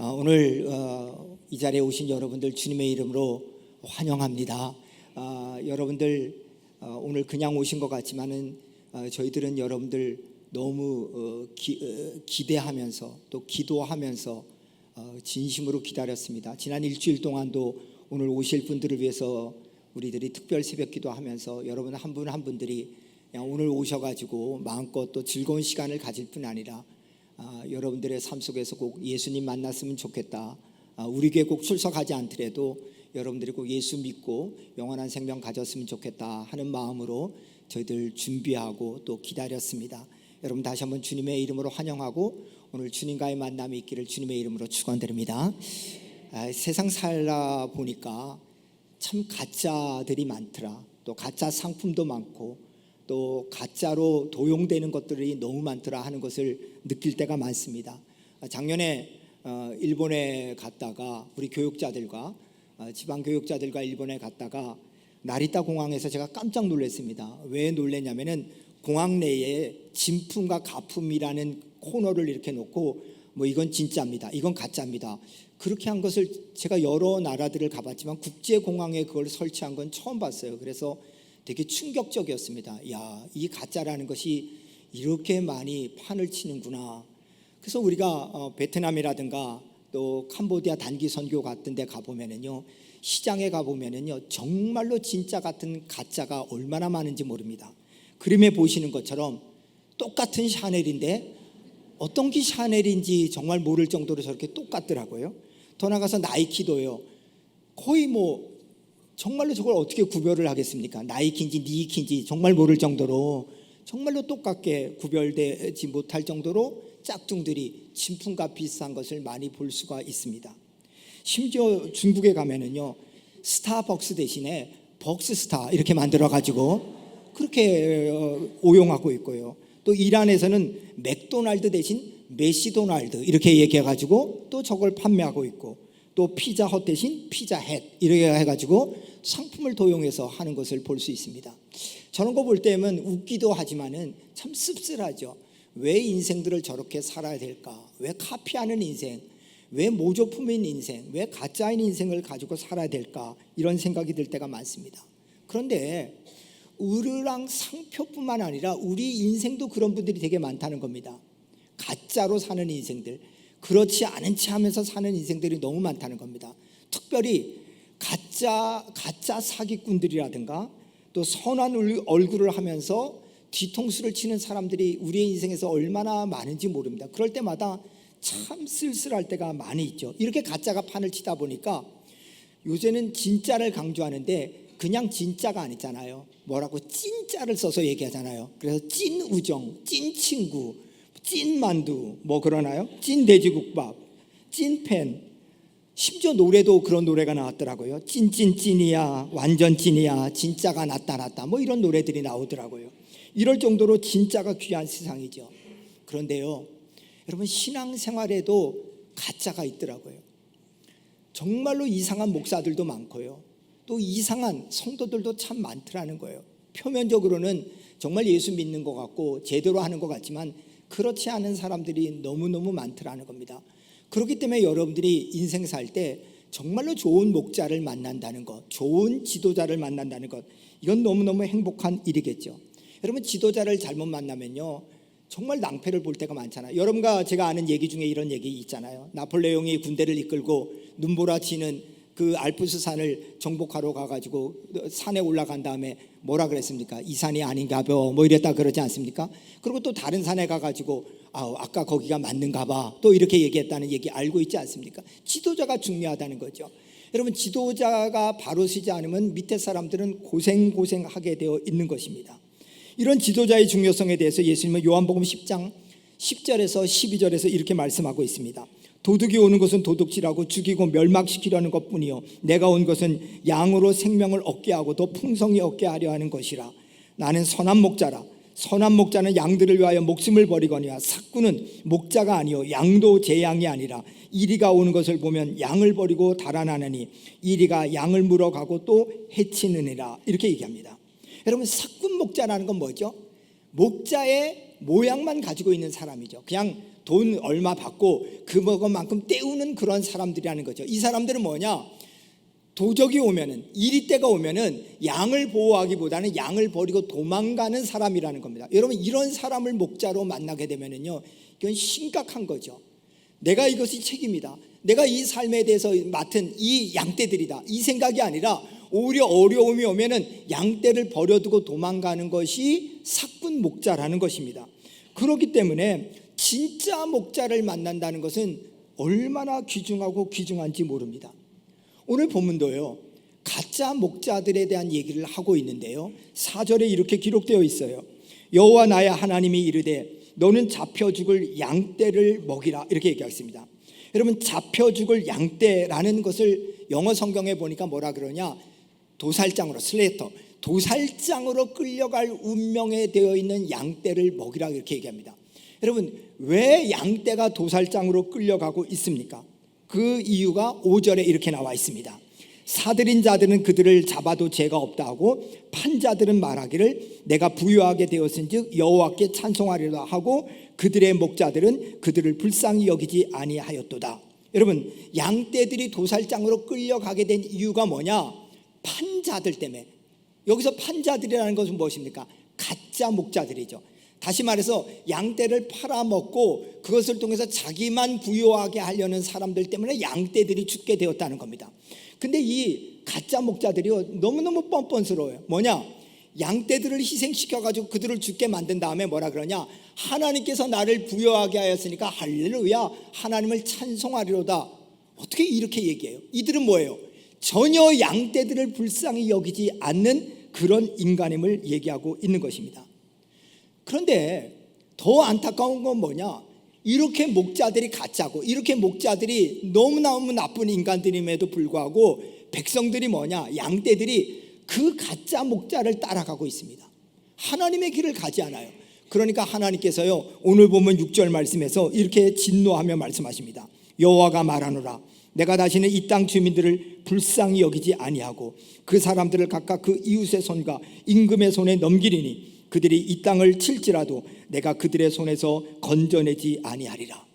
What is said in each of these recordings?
어, 오늘 어, 이 자리에 오신 여러분들 주님의 이름으로 환영합니다. 아, 여러분들 어, 오늘 그냥 오신 것 같지만은 어, 저희들은 여러분들 너무 어, 기, 어, 기대하면서 또 기도하면서 어, 진심으로 기다렸습니다. 지난 일주일 동안도 오늘 오실 분들을 위해서 우리들이 특별 새벽 기도하면서 여러분 한 분한 분들이 오늘 오셔가지고 마음껏 또 즐거운 시간을 가질 뿐 아니라 아, 여러분들의 삶 속에서 꼭 예수님 만났으면 좋겠다. 아, 우리 교회 꼭 출석하지 않더라도 여러분들이 꼭 예수 믿고 영원한 생명 가졌으면 좋겠다 하는 마음으로 저희들 준비하고 또 기다렸습니다. 여러분 다시 한번 주님의 이름으로 환영하고 오늘 주님과의 만남이 있기를 주님의 이름으로 축원드립니다. 아, 세상 살다 보니까 참 가짜들이 많더라. 또 가짜 상품도 많고 또 가짜로 도용되는 것들이 너무 많더라 하는 것을 느낄 때가 많습니다. 아, 작년에 어, 일본에 갔다가 우리 교육자들과 어, 지방 교육자들과 일본에 갔다가 나리타 공항에서 제가 깜짝 놀랐습니다. 왜 놀랐냐면은 공항 내에 진품과 가품이라는 코너를 이렇게 놓고 뭐 이건 진짜입니다. 이건 가짜입니다. 그렇게 한 것을 제가 여러 나라들을 가봤지만 국제 공항에 그걸 설치한 건 처음 봤어요. 그래서 되게 충격적이었습니다. 야, 이 가짜라는 것이 이렇게 많이 판을 치는구나. 그래서 우리가 어, 베트남이라든가 또 캄보디아 단기 선교 같은 데 가보면은요. 시장에 가보면은요. 정말로 진짜 같은 가짜가 얼마나 많은지 모릅니다. 그림에 보시는 것처럼 똑같은 샤넬인데 어떤 게 샤넬인지 정말 모를 정도로 저렇게 똑같더라고요. 더 나가서 나이키도요. 거의 뭐 정말로 저걸 어떻게 구별을 하겠습니까? 나이키인지 니키인지 정말 모를 정도로 정말로 똑같게 구별되지 못할 정도로 짝퉁들이 진품과 비슷한 것을 많이 볼 수가 있습니다. 심지어 중국에 가면은요 스타벅스 대신에 벅스스타 이렇게 만들어 가지고 그렇게 어, 오용하고 있고요. 또 이란에서는 맥도날드 대신 메시도날드 이렇게 얘기해 가지고 또 저걸 판매하고 있고 또 피자 헛 대신 피자헷 이렇게 해가지고 상품을 도용해서 하는 것을 볼 수 있습니다. 저런 거 볼 때면 웃기도 하지만은 참 씁쓸하죠. 왜 인생들을 저렇게 살아야 될까? 왜 카피하는 인생? 왜 모조품인 인생? 왜 가짜인 인생을 가지고 살아야 될까? 이런 생각이 들 때가 많습니다. 그런데 으르랑 상표뿐만 아니라 우리 인생도 그런 분들이 되게 많다는 겁니다. 가짜로 사는 인생들. 그렇지 않은 체 하면서 사는 인생들이 너무 많다는 겁니다. 특별히 가짜 가짜 사기꾼들이라든가 또 선한 얼굴을 하면서 뒤통수를 치는 사람들이 우리의 인생에서 얼마나 많은지 모릅니다. 그럴 때마다 참 쓸쓸할 때가 많이 있죠. 이렇게 가짜가 판을 치다 보니까 요새는 진짜를 강조하는데 그냥 진짜가 아니잖아요. 뭐라고 찐짜를 써서 얘기하잖아요. 그래서 찐 우정, 찐 친구, 찐 만두 뭐 그러나요? 찐 돼지국밥, 찐팬. 심지어 노래도 그런 노래가 나왔더라고요. 찐찐찐이야, 완전 찐이야, 진짜가 나타났다. 뭐 이런 노래들이 나오더라고요. 이럴 정도로 진짜가 귀한 세상이죠. 그런데요, 여러분 신앙생활에도 가짜가 있더라고요. 정말로 이상한 목사들도 많고요. 또 이상한 성도들도 참 많더라는 거예요. 표면적으로는 정말 예수 믿는 것 같고 제대로 하는 것 같지만 그렇지 않은 사람들이 너무너무 많더라는 겁니다. 그렇기 때문에 여러분들이 인생 살 때 정말로 좋은 목자를 만난다는 것, 좋은 지도자를 만난다는 것, 이건 너무너무 행복한 일이겠죠. 여러분, 지도자를 잘못 만나면요. 정말 낭패를 볼 때가 많잖아요. 여러분과 제가 아는 얘기 중에 이런 얘기 있잖아요. 나폴레옹이 군대를 이끌고 눈보라 치는 그 알프스 산을 정복하러 가가지고 산에 올라간 다음에 뭐라 그랬습니까? 이 산이 아닌가벼 뭐 이랬다 그러지 않습니까? 그리고 또 다른 산에 가가지고 아 아까 거기가 맞는가봐 또 이렇게 얘기했다는 얘기 알고 있지 않습니까? 지도자가 중요하다는 거죠. 여러분 지도자가 바로 서지 않으면 밑에 사람들은 고생 고생하게 되어 있는 것입니다. 이런 지도자의 중요성에 대해서 예수님은 요한복음 10장 10절에서 12절에서 이렇게 말씀하고 있습니다. 도둑이 오는 것은 도둑질하고 죽이고 멸망시키려는 것뿐이요 내가 온 것은 양으로 생명을 얻게 하고 더 풍성히 얻게 하려 하는 것이라 나는 선한 목자라 선한 목자는 양들을 위하여 목숨을 버리거니와 삭구는 목자가 아니요 양도 제 양이 아니라 이리가 오는 것을 보면 양을 버리고 달아나느니 이리가 양을 물어가고 또 해치느니라 이렇게 얘기합니다. 여러분 삭군 목자라는 건 뭐죠? 목자의 모양만 가지고 있는 사람이죠. 그냥 돈 얼마 받고 그것만큼 때우는 그런 사람들이라는 거죠. 이 사람들은 뭐냐? 도적이 오면은 이리 때가 오면은 양을 보호하기보다는 양을 버리고 도망가는 사람이라는 겁니다. 여러분 이런 사람을 목자로 만나게 되면은요, 이건 심각한 거죠. 내가 이것이 책임이다. 내가 이 삶에 대해서 맡은 이 양떼들이다. 이 생각이 아니라 오히려 어려움이 오면은 양떼를 버려두고 도망가는 것이 사꾼 목자라는 것입니다. 그렇기 때문에 진짜 목자를 만난다는 것은 얼마나 귀중하고 귀중한지 모릅니다. 오늘 본문도요. 가짜 목자들에 대한 얘기를 하고 있는데요. 4절에 이렇게 기록되어 있어요. 여호와 나의 하나님이 이르되 너는 잡혀 죽을 양떼를 먹이라 이렇게 얘기하습니다 여러분 잡혀 죽을 양떼라는 것을 영어 성경에 보니까 뭐라 그러냐? 도살장으로 슬레이터 도살장으로 끌려갈 운명에 되어 있는 양떼를 먹이라 이렇게 얘기합니다. 여러분 왜 양떼가 도살장으로 끌려가고 있습니까? 그 이유가 5절에 이렇게 나와 있습니다. 사들인 자들은 그들을 잡아도 죄가 없다 하고 판자들은 말하기를 내가 부유하게 되었은즉 여호와께 찬송하리라 하고 그들의 목자들은 그들을 불쌍히 여기지 아니하였도다. 여러분 양떼들이 도살장으로 끌려가게 된 이유가 뭐냐? 판자들 때문에. 여기서 판자들이라는 것은 무엇입니까? 가짜 목자들이죠. 다시 말해서 양떼를 팔아먹고 그것을 통해서 자기만 부유하게 하려는 사람들 때문에 양떼들이 죽게 되었다는 겁니다. 근데 이 가짜 목자들이 너무너무 뻔뻔스러워요. 뭐냐? 양떼들을 희생시켜가지고 그들을 죽게 만든 다음에 뭐라 그러냐? 하나님께서 나를 부여하게 하였으니까 할렐루야 하나님을 찬송하리로다. 어떻게 이렇게 얘기해요? 이들은 뭐예요? 전혀 양떼들을 불쌍히 여기지 않는 그런 인간임을 얘기하고 있는 것입니다. 그런데 더 안타까운 건 뭐냐? 이렇게 목자들이 가짜고 이렇게 목자들이 너무너무 나쁜 인간들임에도 불구하고 백성들이 뭐냐? 양떼들이 그 가짜 목자를 따라가고 있습니다. 하나님의 길을 가지 않아요. 그러니까 하나님께서요. 오늘 보면 6절 말씀에서 이렇게 진노하며 말씀하십니다. 여호와가 말하노라 내가 다시는 이 땅 주민들을 불쌍히 여기지 아니하고 그 사람들을 각각 그 이웃의 손과 임금의 손에 넘기리니 그들이 이 땅을 칠지라도 내가 그들의 손에서 건져내지 아니하리라.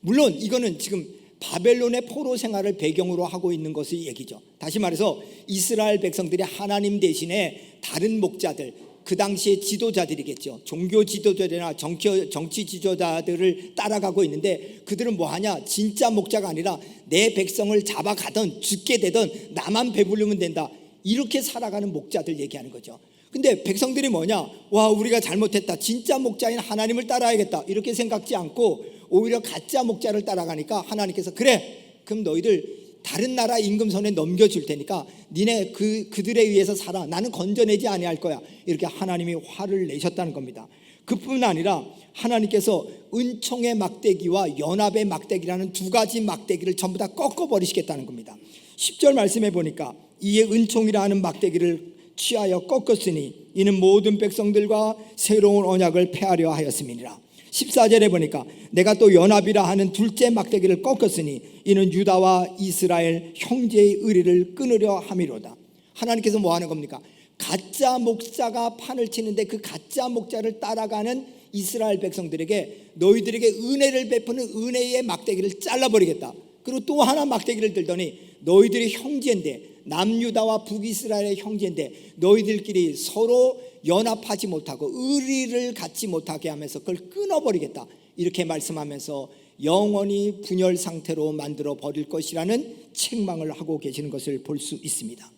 물론 이거는 지금 바벨론의 포로 생활을 배경으로 하고 있는 것의 얘기죠. 다시 말해서 이스라엘 백성들이 하나님 대신에 다른 목자들, 그 당시의 지도자들이겠죠. 종교 지도자들이나 정치, 정치 지도자들을 따라가고 있는데 그들은 뭐 하냐? 진짜 목자가 아니라 내 백성을 잡아가던 죽게 되던 나만 배부르면 된다. 이렇게 살아가는 목자들 얘기하는 거죠. 근데 백성들이 뭐냐? 와, 우리가 잘못했다. 진짜 목자인 하나님을 따라야겠다. 이렇게 생각지 않고 오히려 가짜 목자를 따라가니까 하나님께서 그래. 그럼 너희들 다른 나라 임금 손에 넘겨줄 테니까 니네 그 그들에 의해서 살아. 나는 건져내지 아니할 거야. 이렇게 하나님이 화를 내셨다는 겁니다. 그뿐 아니라 하나님께서 은총의 막대기와 연합의 막대기라는 두 가지 막대기를 전부 다 꺾어 버리시겠다는 겁니다. 10절 말씀해 보니까 이에 은총이라는 막대기를 취하여 꺾었으니 이는 모든 백성들과 새로운 언약을 폐하려 하였음이니라. 14절에 보니까 내가 또 연합이라 하는 둘째 막대기를 꺾었으니 이는 유다와 이스라엘 형제의 의리를 끊으려 함이로다. 하나님께서 뭐 하는 겁니까? 가짜 목자가 판을 치는데 그 가짜 목자를 따라가는 이스라엘 백성들에게 너희들에게 은혜를 베푸는 은혜의 막대기를 잘라버리겠다. 그리고 또 하나 막대기를 들더니 너희들이 형제인데 남유다와 북이스라엘의 형제인데 너희들끼리 서로 연합하지 못하고 의리를 갖지 못하게 하면서 그걸 끊어버리겠다. 이렇게 말씀하면서 영원히 분열 상태로 만들어 버릴 것이라는 책망을 하고 계시는 것을 볼 수 있습니다.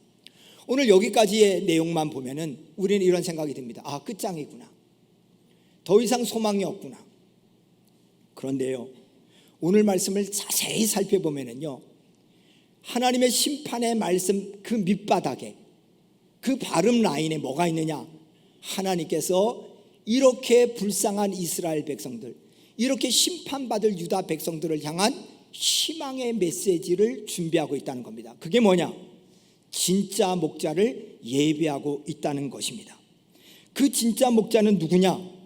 오늘 여기까지의 내용만 보면은 우리는 이런 생각이 듭니다. 아, 끝장이구나. 더 이상 소망이 없구나. 그런데요. 오늘 말씀을 자세히 살펴보면은요. 하나님의 심판의 말씀 그 밑바닥에 그 발음 라인에 뭐가 있느냐? 하나님께서 이렇게 불쌍한 이스라엘 백성들, 이렇게 심판받을 유다 백성들을 향한 희망의 메시지를 준비하고 있다는 겁니다. 그게 뭐냐? 진짜 목자를 예비하고 있다는 것입니다. 그 진짜 목자는 누구냐?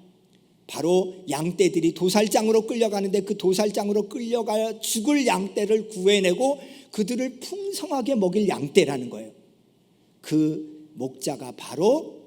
바로 양떼들이 도살장으로 끌려가는데 그 도살장으로 끌려가 죽을 양떼를 구해내고 그들을 풍성하게 먹일 양떼라는 거예요. 그 목자가 바로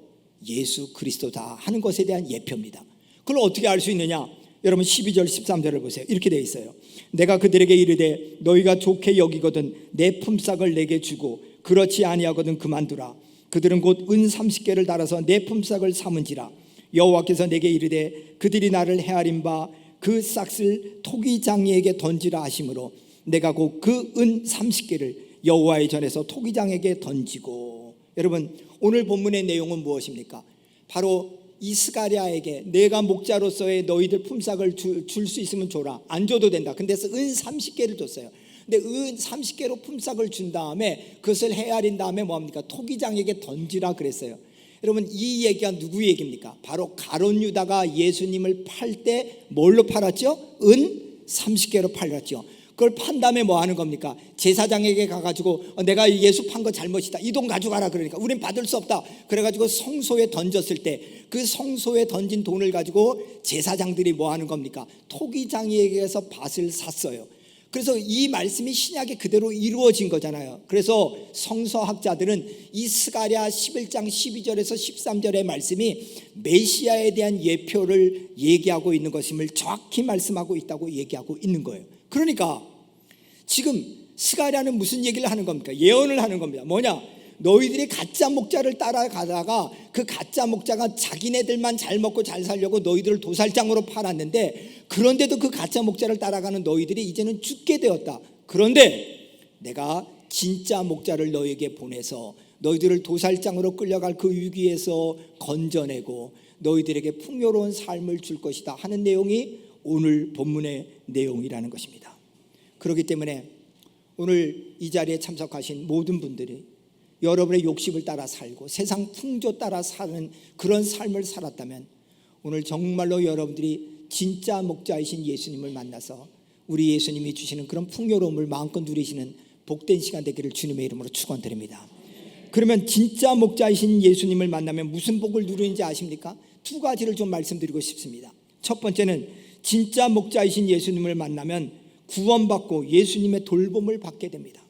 예수 그리스도다 하는 것에 대한 예표입니다. 그걸 어떻게 알 수 있느냐? 여러분 12절 13절을 보세요. 이렇게 되어 있어요. 내가 그들에게 이르되 너희가 좋게 여기거든 내 품삯을 내게 주고 그렇지 아니하거든 그만두라. 그들은 곧 은 30개를 달아서 내 품삯을 삼은지라. 여호와께서 내게 이르되 그들이 나를 헤아린 바 그 싹을 토기장이에게 던지라 하심으로 내가 곧 그 은 30개를 여호와의 전에서 토기장에게 던지고 여러분 오늘 본문의 내용은 무엇입니까? 바로 이 스가랴에게 내가 목자로서의 너희들 품삯을 줄 수 있으면 줘라. 안 줘도 된다. 근데 은 30개를 줬어요. 근데 은 30개로 품삯을 준 다음에 그것을 헤아린 다음에 뭐합니까? 토기장에게 던지라 그랬어요. 여러분 이 얘기가 누구 얘기입니까? 바로 가론 유다가 예수님을 팔 때 뭘로 팔았죠? 은 30개로 팔았죠. 그걸 판 다음에 뭐 하는 겁니까? 제사장에게 가가지고 어, 내가 예수 판 거 잘못이다. 이 돈 가져가라 그러니까 우린 받을 수 없다. 그래가지고 성소에 던졌을 때 그 성소에 던진 돈을 가지고 제사장들이 뭐 하는 겁니까? 토기장이에게서 밭을 샀어요. 그래서 이 말씀이 신약에 그대로 이루어진 거잖아요. 그래서 성서학자들은 이 스가랴 11장 12절에서 13절의 말씀이 메시아에 대한 예표를 얘기하고 있는 것임을 정확히 말씀하고 있다고 얘기하고 있는 거예요. 그러니까 지금 스가랴는 무슨 얘기를 하는 겁니까? 예언을 하는 겁니다. 뭐냐? 너희들이 가짜 목자를 따라가다가 그 가짜 목자가 자기네들만 잘 먹고 잘 살려고 너희들을 도살장으로 팔았는데 그런데도 그 가짜 목자를 따라가는 너희들이 이제는 죽게 되었다. 그런데 내가 진짜 목자를 너에게 보내서 너희들을 도살장으로 끌려갈 그 위기에서 건져내고 너희들에게 풍요로운 삶을 줄 것이다 하는 내용이 오늘 본문의 내용이라는 것입니다. 그렇기 때문에 오늘 이 자리에 참석하신 모든 분들이 여러분의 욕심을 따라 살고 세상 풍조 따라 사는 그런 삶을 살았다면 오늘 정말로 여러분들이 진짜 목자이신 예수님을 만나서 우리 예수님이 주시는 그런 풍요로움을 마음껏 누리시는 복된 시간 되기를 주님의 이름으로 축원드립니다. 그러면 진짜 목자이신 예수님을 만나면 무슨 복을 누리는지 아십니까? 두 가지를 좀 말씀드리고 싶습니다. 첫 번째는 진짜 목자이신 예수님을 만나면 구원받고 예수님의 돌봄을 받게 됩니다.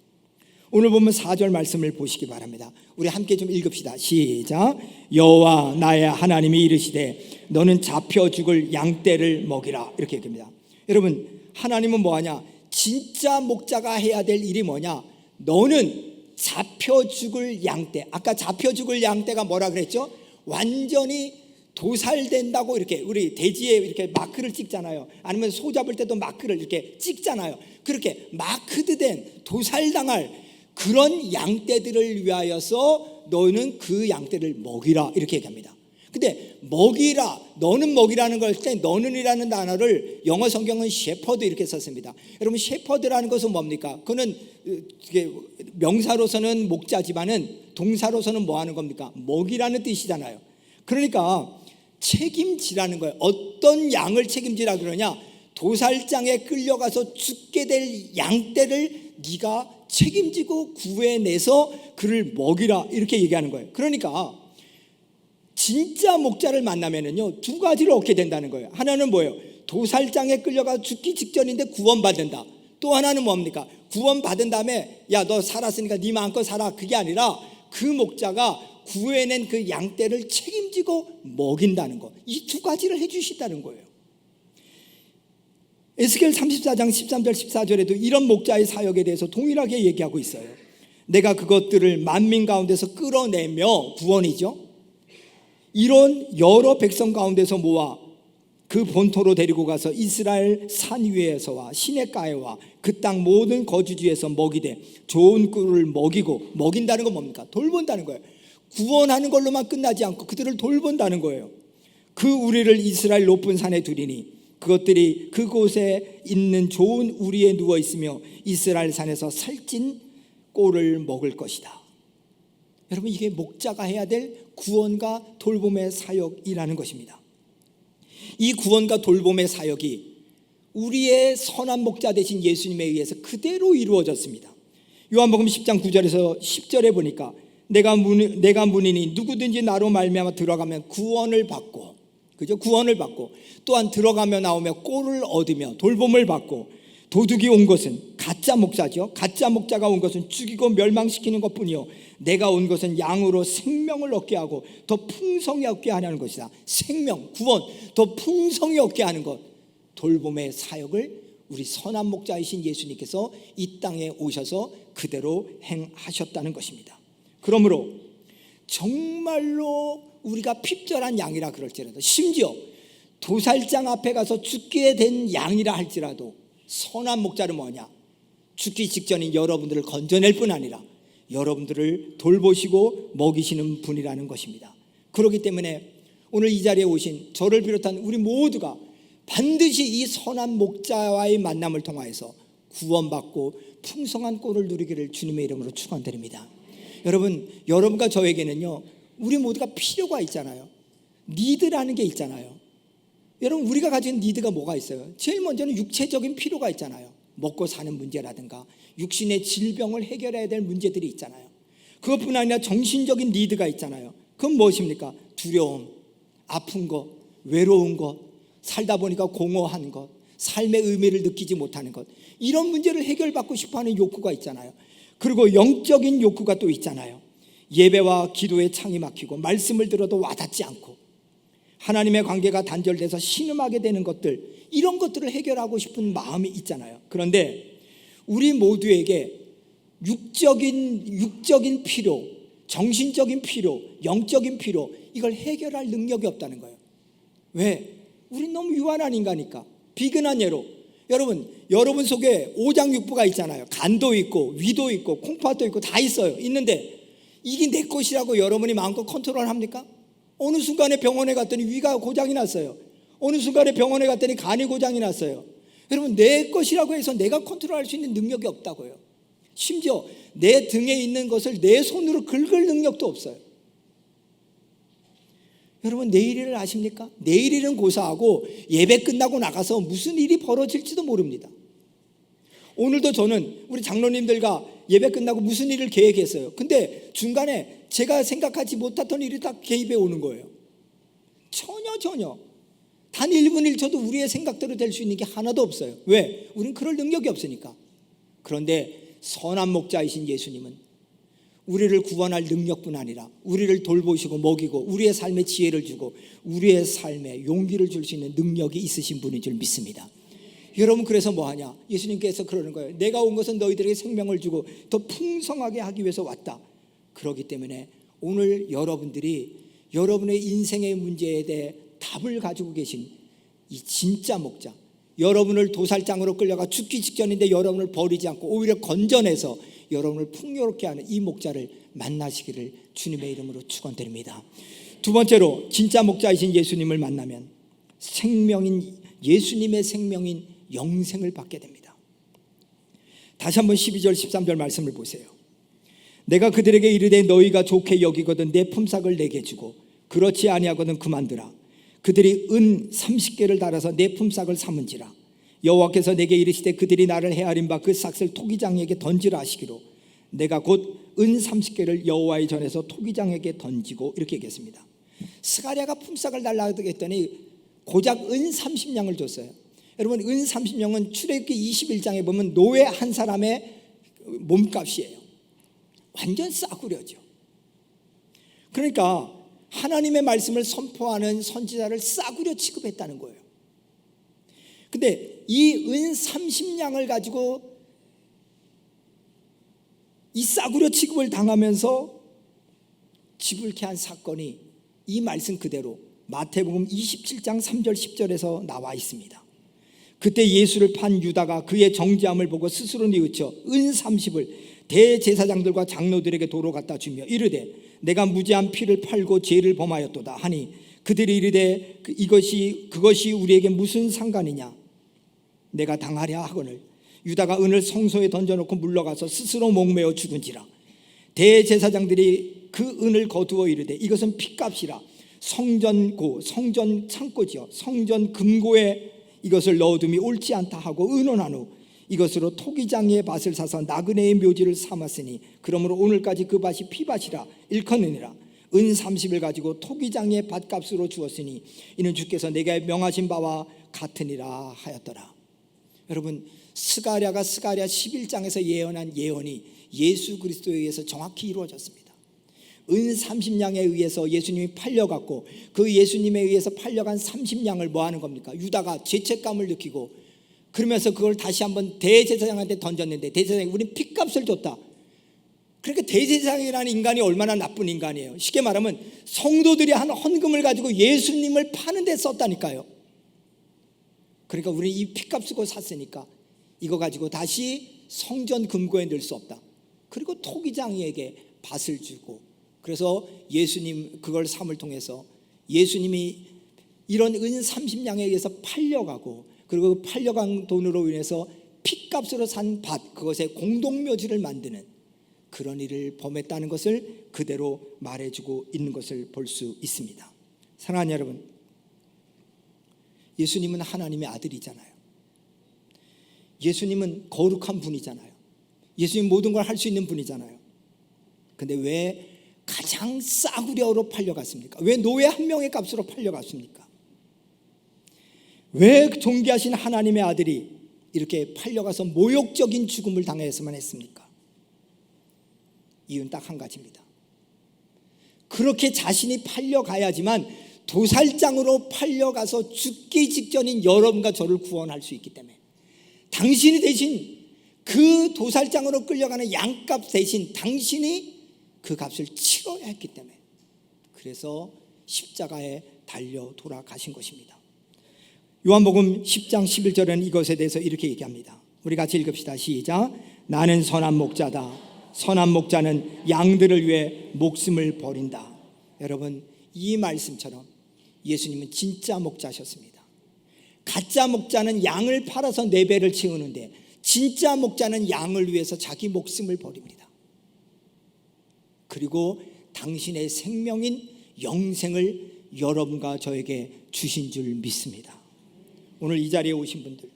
오늘 보면 4절 말씀을 보시기 바랍니다. 우리 함께 좀 읽읍시다. 시작. 여호와 나의 하나님이 이르시되 너는 잡혀 죽을 양떼를 먹이라 이렇게 얘기합니다. 여러분 하나님은 뭐 하냐? 진짜 목자가 해야 될 일이 뭐냐? 너는 잡혀 죽을 양떼. 아까 잡혀 죽을 양떼가 뭐라 그랬죠? 완전히 도살된다고 이렇게 우리 대지에 이렇게 마크를 찍잖아요. 아니면 소 잡을 때도 마크를 이렇게 찍잖아요. 그렇게 마크드된 도살당할 그런 양떼들을 위하여서 너는 그 양떼를 먹이라 이렇게 얘기합니다. 근데 먹이라 너는 먹이라는 걸 때 너는이라는 단어를 영어 성경은 셰퍼드 이렇게 썼습니다. 여러분 셰퍼드라는 것은 뭡니까? 그는 명사로서는 목자지만은 동사로서는 뭐 하는 겁니까? 먹이라는 뜻이잖아요. 그러니까 책임지라는 거예요. 어떤 양을 책임지라 그러냐? 도살장에 끌려가서 죽게 될 양떼를 네가 책임지고 구해내서 그를 먹이라 이렇게 얘기하는 거예요. 그러니까 진짜 목자를 만나면은요 두 가지를 얻게 된다는 거예요. 하나는 뭐예요? 도살장에 끌려가 죽기 직전인데 구원받는다. 또 하나는 뭡니까? 구원받은 다음에 야 너 살았으니까 네 마음껏 살아 그게 아니라 그 목자가 구해낸 그 양떼를 책임지고 먹인다는 것. 이 두 가지를 해주신다는 거예요. 에스겔 34장 13절 14절에도 이런 목자의 사역에 대해서 동일하게 얘기하고 있어요. 내가 그것들을 만민 가운데서 끌어내며 구원이죠. 이런 여러 백성 가운데서 모아 그 본토로 데리고 가서 이스라엘 산 위에서와 시내가에와 그 땅 모든 거주지에서 먹이되 좋은 꿀을 먹이고 먹인다는 건 뭡니까? 돌본다는 거예요. 구원하는 걸로만 끝나지 않고 그들을 돌본다는 거예요. 그 우리를 이스라엘 높은 산에 두리니 그것들이 그곳에 있는 좋은 우리에 누워 있으며 이스라엘 산에서 살찐 꼴을 먹을 것이다. 여러분 이게 목자가 해야 될 구원과 돌봄의 사역이라는 것입니다. 이 구원과 돌봄의 사역이 우리의 선한 목자 되신 예수님에 의해서 그대로 이루어졌습니다. 요한복음 10장 9절에서 10절에 보니까 내가 문 내가 문이니 누구든지 나로 말미암아 들어가면 구원을 받고 그죠? 구원을 받고 또한 들어가며 나오며 꼴을 얻으며 돌봄을 받고 도둑이 온 것은 가짜 목자죠. 가짜 목자가 온 것은 죽이고 멸망시키는 것뿐이요. 내가 온 것은 양으로 생명을 얻게 하고 더 풍성히 얻게 하려는 것이다. 생명, 구원, 더 풍성히 얻게 하는 것. 돌봄의 사역을 우리 선한 목자이신 예수님께서 이 땅에 오셔서 그대로 행하셨다는 것입니다. 그러므로 정말로 우리가 핍절한 양이라 그럴지라도 심지어 도살장 앞에 가서 죽게 된 양이라 할지라도 선한 목자는 뭐냐? 죽기 직전인 여러분들을 건져낼 뿐 아니라 여러분들을 돌보시고 먹이시는 분이라는 것입니다. 그렇기 때문에 오늘 이 자리에 오신 저를 비롯한 우리 모두가 반드시 이 선한 목자와의 만남을 통하여서 구원받고 풍성한 꼴을 누리기를 주님의 이름으로 축원드립니다. 여러분, 여러분과 저에게는요. 우리 모두가 필요가 있잖아요. 니드라는 게 있잖아요. 여러분 우리가 가진 니드가 뭐가 있어요? 제일 먼저는 육체적인 필요가 있잖아요. 먹고 사는 문제라든가 육신의 질병을 해결해야 될 문제들이 있잖아요. 그것뿐 아니라 정신적인 니드가 있잖아요. 그건 무엇입니까? 두려움, 아픈 것, 외로운 것, 살다 보니까 공허한 것, 삶의 의미를 느끼지 못하는 것. 이런 문제를 해결받고 싶어 하는 욕구가 있잖아요. 그리고 영적인 욕구가 또 있잖아요. 예배와 기도에 창이 막히고 말씀을 들어도 와닿지 않고 하나님의 관계가 단절돼서 신음하게 되는 것들 이런 것들을 해결하고 싶은 마음이 있잖아요. 그런데 우리 모두에게 육적인 육적인 필요, 정신적인 필요, 영적인 필요 이걸 해결할 능력이 없다는 거예요. 왜? 우린 너무 유한한 인간이니까. 비근한 예로 여러분, 여러분 속에 오장육부가 있잖아요. 간도 있고 위도 있고 콩팥도 있고 다 있어요. 있는데 이게 내 것이라고 여러분이 마음껏 컨트롤 합니까? 어느 순간에 병원에 갔더니 위가 고장이 났어요. 어느 순간에 병원에 갔더니 간이 고장이 났어요. 여러분 내 것이라고 해서 내가 컨트롤 할 수 있는 능력이 없다고요. 심지어 내 등에 있는 것을 내 손으로 긁을 능력도 없어요. 여러분 내일 일을 아십니까? 내일 일은 고사하고 예배 끝나고 나가서 무슨 일이 벌어질지도 모릅니다. 오늘도 저는 우리 장로님들과 예배 끝나고 무슨 일을 계획했어요. 근데 중간에 제가 생각하지 못했던 일이 다 개입해 오는 거예요. 전혀 전혀. 단 1분 1초도 우리의 생각대로 될 수 있는 게 하나도 없어요. 왜? 우리는 그럴 능력이 없으니까. 그런데 선한 목자이신 예수님은 우리를 구원할 능력뿐 아니라 우리를 돌보시고 먹이고 우리의 삶에 지혜를 주고 우리의 삶에 용기를 줄 수 있는 능력이 있으신 분인 줄 믿습니다. 여러분 그래서 뭐 하냐? 예수님께서 그러는 거예요. 내가 온 것은 너희들에게 생명을 주고 더 풍성하게 하기 위해서 왔다. 그렇기 때문에 오늘 여러분들이 여러분의 인생의 문제에 대해 답을 가지고 계신 이 진짜 목자 여러분을 도살장으로 끌려가 죽기 직전인데 여러분을 버리지 않고 오히려 건져내서 여러분을 풍요롭게 하는 이 목자를 만나시기를 주님의 이름으로 축원드립니다. 두 번째로 진짜 목자이신 예수님을 만나면 생명인 예수님의 생명인 영생을 받게 됩니다. 다시 한번 12절 13절 말씀을 보세요. 내가 그들에게 이르되 너희가 좋게 여기거든 내 품삯을 내게 주고 그렇지 아니하거든 그만두라. 그들이 은 30개를 달아서 내 품삯을 삼은지라. 여호와께서 내게 이르시되 그들이 나를 헤아린 바그 싹을 토기장에게 던지라 하시기로 내가 곧 은 30개를 여호와의 전에서 토기장에게 던지고 이렇게 얘기했습니다. 스가랴가 품삯을 달라고 했더니 고작 은 30냥을 줬어요. 여러분 은 30냥은 출애굽기 21장에 보면 노예 한 사람의 몸값이에요. 완전 싸구려죠. 그러니까 하나님의 말씀을 선포하는 선지자를 싸구려 취급했다는 거예요. 근데 이 은 30냥을 가지고 이 싸구려 취급을 당하면서 지불케 한 사건이 이 말씀 그대로 마태복음 27장 3절 10절에서 나와 있습니다. 그때 예수를 판 유다가 그의 정지함을 보고 스스로 뉘우쳐 은 30을 대제사장들과 장로들에게 도로 갖다 주며 이르되 내가 무지한 피를 팔고 죄를 범하였도다 하니 그들이 이르되 그 이것이 그것이 우리에게 무슨 상관이냐 내가 당하랴 하거늘 유다가 은을 성소에 던져놓고 물러가서 스스로 목매어 죽은지라. 대제사장들이 그 은을 거두어 이르되 이것은 피값이라. 성전고 성전 창고지요. 성전 금고에 이것을 넣어둠이 옳지 않다 하고 의논한 후 이것으로 토기장의 밭을 사서 나그네의 묘지를 삼았으니 그러므로 오늘까지 그 밭이 피밭이라 일컫느니라. 은 30을 가지고 토기장의 밭값으로 주었으니 이는 주께서 내게 명하신 바와 같으니라 하였더라 여러분 스가랴가 스가랴 11장에서 예언한 예언이 예수 그리스도에 의해서 정확히 이루어졌습니다 은 30냥에 의해서 예수님이 팔려갔고 그 예수님에 의해서 팔려간 30냥을 뭐 하는 겁니까? 유다가 죄책감을 느끼고 그러면서 그걸 다시 한번 대제사장한테 던졌는데 대제사장이 우린 핏값을 줬다. 그러니까 대제사장이라는 인간이 얼마나 나쁜 인간이에요. 쉽게 말하면 성도들이 한 헌금을 가지고 예수님을 파는 데 썼다니까요. 그러니까 우리는 이 핏값 쓰고 샀으니까 이거 가지고 다시 성전 금고에 넣을 수 없다. 그리고 토기장이에게 밭을 주고 그래서 예수님 그걸 삼을 통해서 예수님이 이런 은 30냥에 의해서 팔려가고 그리고 그 팔려간 돈으로 인해서 핏값으로 산 밭 그것에 공동묘지를 만드는 그런 일을 범했다는 것을 그대로 말해주고 있는 것을 볼 수 있습니다. 사랑하는 여러분, 예수님은 하나님의 아들이잖아요. 예수님은 거룩한 분이잖아요. 예수님 모든 걸 할 수 있는 분이잖아요. 근데 왜 가장 싸구려로 팔려갔습니까? 왜 노예 한 명의 값으로 팔려갔습니까? 왜 존귀하신 하나님의 아들이 이렇게 팔려가서 모욕적인 죽음을 당해야만 했습니까? 이유는 딱 한 가지입니다. 그렇게 자신이 팔려가야지만 도살장으로 팔려가서 죽기 직전인 여러분과 저를 구원할 수 있기 때문에 당신이 대신 그 도살장으로 끌려가는 양값 대신 당신이 그 값을 치러야 했기 때문에 그래서 십자가에 달려 돌아가신 것입니다. 요한복음 10장 11절에는 이것에 대해서 이렇게 얘기합니다. 우리 같이 읽읍시다. 시작. 나는 선한 목자다. 선한 목자는 양들을 위해 목숨을 버린다. 여러분, 이 말씀처럼 예수님은 진짜 목자셨습니다. 가짜 목자는 양을 팔아서 네 배를 채우는데 진짜 목자는 양을 위해서 자기 목숨을 버립니다. 그리고 당신의 생명인 영생을 여러분과 저에게 주신 줄 믿습니다. 오늘 이 자리에 오신 분들,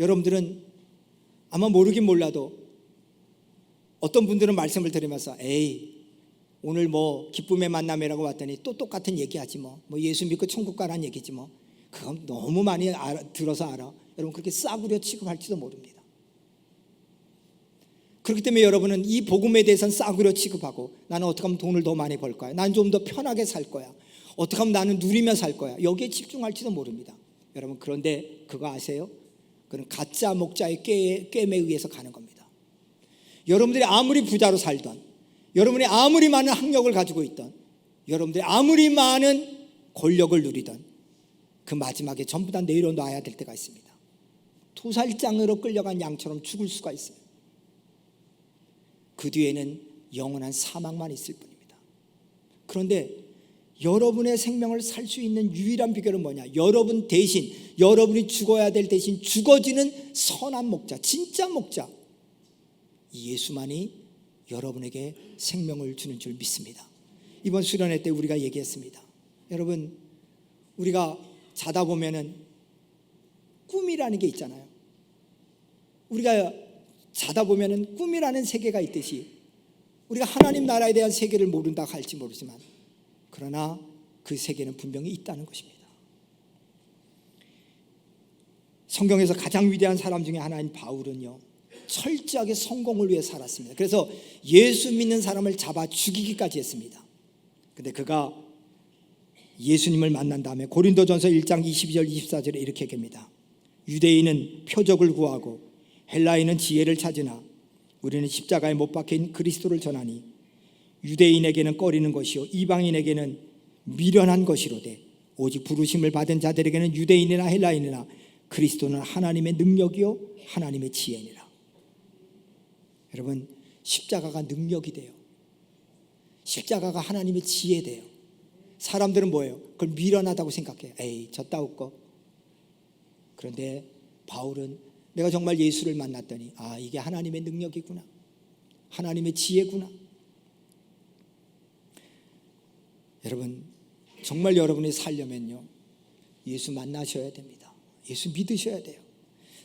여러분들은 아마 모르긴 몰라도 어떤 분들은 말씀을 들으면서 에이 오늘 뭐 기쁨의 만남이라고 왔더니 또 똑같은 얘기하지 뭐, 뭐 예수 믿고 천국 가라는 얘기지 뭐 그건 너무 많이 알아, 들어서 알아. 여러분 그렇게 싸구려 취급할지도 모릅니다. 그렇기 때문에 여러분은 이 복음에 대해서는 싸구려 취급하고 나는 어떻게 하면 돈을 더 많이 벌 거야. 나는 좀더 편하게 살 거야. 어떻게 하면 나는 누리며 살 거야. 여기에 집중할지도 모릅니다. 여러분 그런데 그거 아세요? 그는 가짜 목자의 꾀에, 꾀에 의해서 가는 겁니다. 여러분들이 아무리 부자로 살던 여러분이 아무리 많은 학력을 가지고 있던 여러분들이 아무리 많은 권력을 누리던 그 마지막에 전부 다 내려 놔야 될 때가 있습니다. 도살장으로 끌려간 양처럼 죽을 수가 있어요. 그 뒤에는 영원한 사망만 있을 뿐입니다. 그런데 여러분의 생명을 살 수 있는 유일한 비결은 뭐냐? 여러분 대신 여러분이 죽어야 될 대신 죽어지는 선한 목자, 진짜 목자. 예수만이 여러분에게 생명을 주는 줄 믿습니다. 이번 수련회 때 우리가 얘기했습니다. 여러분, 우리가 자다 보면은 꿈이라는 게 있잖아요. 우리가 자다 보면은 꿈이라는 세계가 있듯이 우리가 하나님 나라에 대한 세계를 모른다 할지 모르지만 그러나 그 세계는 분명히 있다는 것입니다. 성경에서 가장 위대한 사람 중에 하나인 바울은요. 철저하게 성공을 위해 살았습니다. 그래서 예수 믿는 사람을 잡아 죽이기까지 했습니다. 근데 그가 예수님을 만난 다음에 고린도전서 1장 22절 24절에 이렇게 얘기합니다. 유대인은 표적을 구하고 헬라인은 지혜를 찾으나 우리는 십자가에 못 박힌 그리스도를 전하니 유대인에게는 꺼리는 것이요 이방인에게는 미련한 것이로되 오직 부르심을 받은 자들에게는 유대인이나 헬라인이나 그리스도는 하나님의 능력이요 하나님의 지혜니라. 여러분 십자가가 능력이 돼요. 십자가가 하나님의 지혜 돼요. 사람들은 뭐예요? 그걸 미련하다고 생각해요. 에이 저따위 거. 그런데 바울은 내가 정말 예수를 만났더니 아 이게 하나님의 능력이구나. 하나님의 지혜구나. 여러분 정말 여러분이 살려면요 예수 만나셔야 됩니다. 예수 믿으셔야 돼요.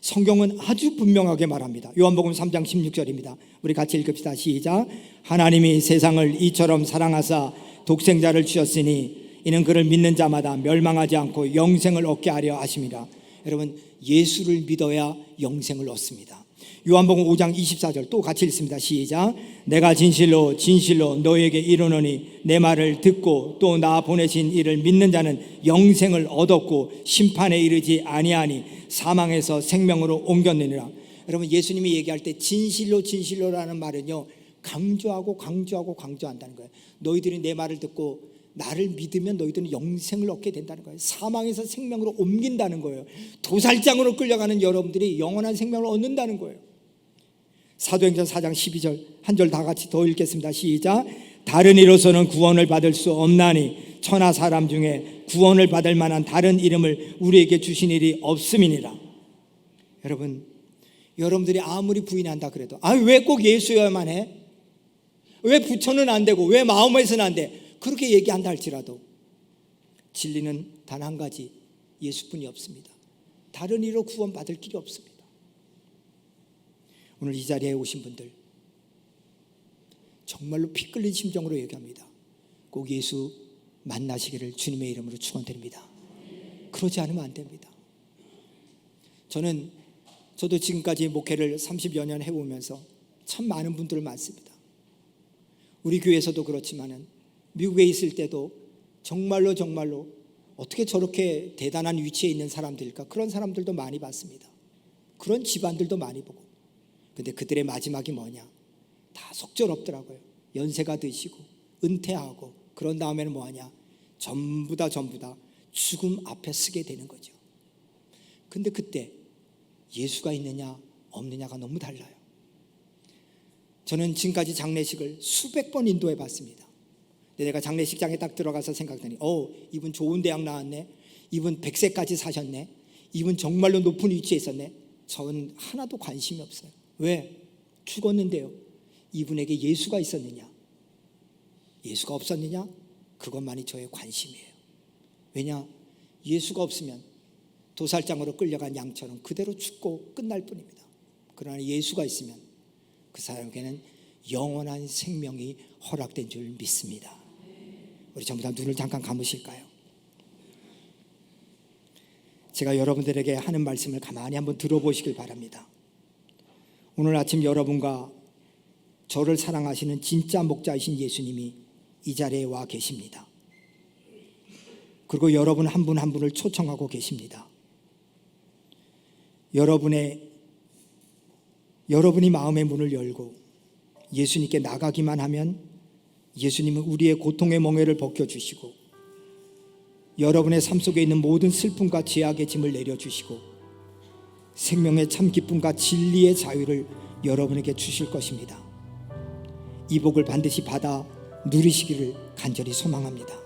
성경은 아주 분명하게 말합니다. 요한복음 3장 16절입니다. 우리 같이 읽읍시다. 시작. 하나님이 세상을 이처럼 사랑하사 독생자를 주셨으니 이는 그를 믿는 자마다 멸망하지 않고 영생을 얻게 하려 하심이라. 여러분 예수를 믿어야 영생을 얻습니다. 요한복음 5장 24절 또 같이 읽습니다. 시작. 내가 진실로 진실로 너에게 이르노니 내 말을 듣고 또 나 보내신 이를 믿는 자는 영생을 얻었고 심판에 이르지 아니하니 사망에서 생명으로 옮겼느니라. 여러분 예수님이 얘기할 때 진실로 진실로라는 말은요 강조하고 강조하고 강조한다는 거예요. 너희들이 내 말을 듣고 나를 믿으면 너희들은 영생을 얻게 된다는 거예요. 사망에서 생명으로 옮긴다는 거예요. 도살장으로 끌려가는 여러분들이 영원한 생명을 얻는다는 거예요. 사도행전 4장 12절 한 절 다 같이 더 읽겠습니다. 시작. 다른 이로서는 구원을 받을 수 없나니 천하 사람 중에 구원을 받을 만한 다른 이름을 우리에게 주신 일이 없음이니라. 여러분, 여러분들이 아무리 부인한다 그래도 아 왜 꼭 예수여야만 해? 왜 부처는 안 되고 왜 마음에서는 안 돼? 그렇게 얘기한다 할지라도 진리는 단 한 가지 예수뿐이 없습니다. 다른 이로 구원받을 길이 없습니다. 오늘 이 자리에 오신 분들 정말로 피 끓는 심정으로 얘기합니다. 꼭 예수 만나시기를 주님의 이름으로 축원드립니다. 그러지 않으면 안 됩니다. 저는 저도 지금까지 목회를 30여 년 해오면서 참 많은 분들 많습니다. 우리 교회에서도 그렇지만은 미국에 있을 때도 정말로 정말로 어떻게 저렇게 대단한 위치에 있는 사람들일까 그런 사람들도 많이 봤습니다. 그런 집안들도 많이 보고. 근데 그들의 마지막이 뭐냐? 다 속절없더라고요. 연세가 드시고 은퇴하고 그런 다음에는 뭐하냐? 전부 다 전부 다 죽음 앞에 서게 되는 거죠. 근데 그때 예수가 있느냐 없느냐가 너무 달라요. 저는 지금까지 장례식을 수백 번 인도해 봤습니다. 근데 내가 장례식장에 딱 들어가서 생각하니, 어, 이분 좋은 대학 나왔네. 이분 100세까지 사셨네. 이분 정말로 높은 위치에 있었네. 저는 하나도 관심이 없어요. 왜? 죽었는데요. 이분에게 예수가 있었느냐? 예수가 없었느냐? 그것만이 저의 관심이에요. 왜냐? 예수가 없으면 도살장으로 끌려간 양처럼 그대로 죽고 끝날 뿐입니다. 그러나 예수가 있으면 그 사람에게는 영원한 생명이 허락된 줄 믿습니다. 우리 전부 다 눈을 잠깐 감으실까요? 제가 여러분들에게 하는 말씀을 가만히 한번 들어보시길 바랍니다. 오늘 아침 여러분과 저를 사랑하시는 진짜 목자이신 예수님이 이 자리에 와 계십니다. 그리고 여러분 한분한 분을 초청하고 계십니다. 여러분의 여러분이 마음의 문을 열고 예수님께 나가기만 하면 예수님은 우리의 고통의 멍에를 벗겨 주시고 여러분의 삶 속에 있는 모든 슬픔과 죄악의 짐을 내려 주시고 생명의 참 기쁨과 진리의 자유를 여러분에게 주실 것입니다. 이 복을 반드시 받아 누리시기를 간절히 소망합니다.